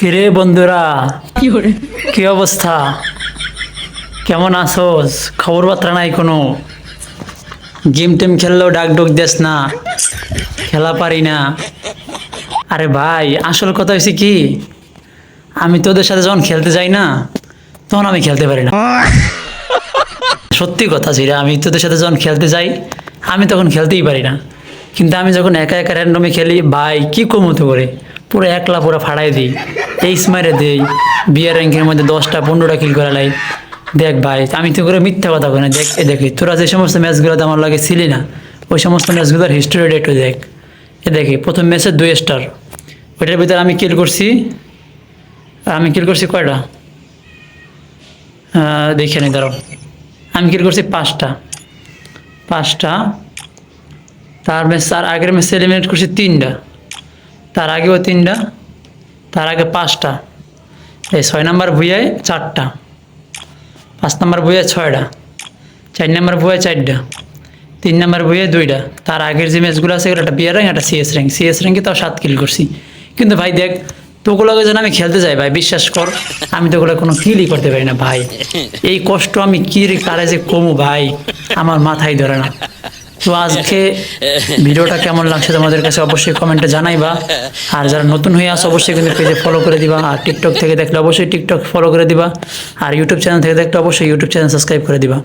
কিরে বন্ধুরা? কি অবস্থা? কেমন আছোস? খবর বার্তা নাই কোনো? গেম টেম খেললেও ডাক ডুক দেস না। খেলা পারি না। আরে ভাই আসল কথা হয়েছে কি? আমি তোদের সাথে যখন খেলতে যাই না তখন আমি খেলতে পারি না। সত্যি কথা ছিল আমি তোদের সাথে যখন খেলতে যাই আমি তখন খেলতেই পারি না। কিন্তু আমি যখন একা একা র্যান্ডমে খেলি ভাই কি কমতো করে? পুরো একলা পুরো ফাড়াই দিই। তেইশ মারে দিই, বিয়ার র্যাঙ্কের মধ্যে দশটা, পনেরোটা কিল করা লাই। দেখ ভাই, আমি তো করে মিথ্যা কথা বলি না, দেখ, এ দেখি তোরা যে সমস্ত ম্যাচগুলোতে আমার লাগে ছিলি না, ওই সমস্ত ম্যাচগুলোর হিস্টোরিটা একটু দেখ। এ দেখি প্রথম ম্যাচে দুই স্টার ওইটার ভিতরে আমি কিল করছি, আমি কিল করছি কয়টা? দেখে নি, দাঁড়াও। আমি কিল করছি পাঁচটা। পাঁচটা, তার ম্যাচ তার আগের ম্যাচে এলিমিনেট করছি তিনটা, তার আগেও তিনটা তার আগে পাঁচটা। এই ছয় নম্বর ভুইয়ায় চারটা। পাঁচ নম্বর ভুইয়ায় ছয়টা। চার নাম্বার ভুইয়ায় চারটা। তিন নাম্বার বইয়ে দুইটা। তার আগের যে ম্যাচগুলো আছে একটা বিয়ার র্যাঙ্ক, একটা সিএস র্যাঙ্ক। সিএস র্যাঙ্কে তাও সাত কিল করছি। কিন্তু ভাই দেখ, তোগুলোকে যেন আমি খেলতে যাই ভাই, বিশ্বাস কর, আমি তো ওগুলো কোনো কিলই করতে পারি না, ভাই। এই কষ্ট আমি কি কারে যে কমু, ভাই? আমার মাথায় ধরে না। তো আজকে ভিডিওটা কেমন লাগছে তোমাদের কাছে অবশ্যই কমেন্টে জানাইবা। আর যারা নতুন হয়ে আসো অবশ্যই কিন্তু পেজে ফলো করে দিবা। আর টিকটক থেকে দেখলে অবশ্যই টিকটক ফলো করে দিবা। আর ইউটিউব চ্যানেল থেকে দেখলে অবশ্যই ইউটিউব চ্যানেল সাবস্ক্রাইব করে দিবা।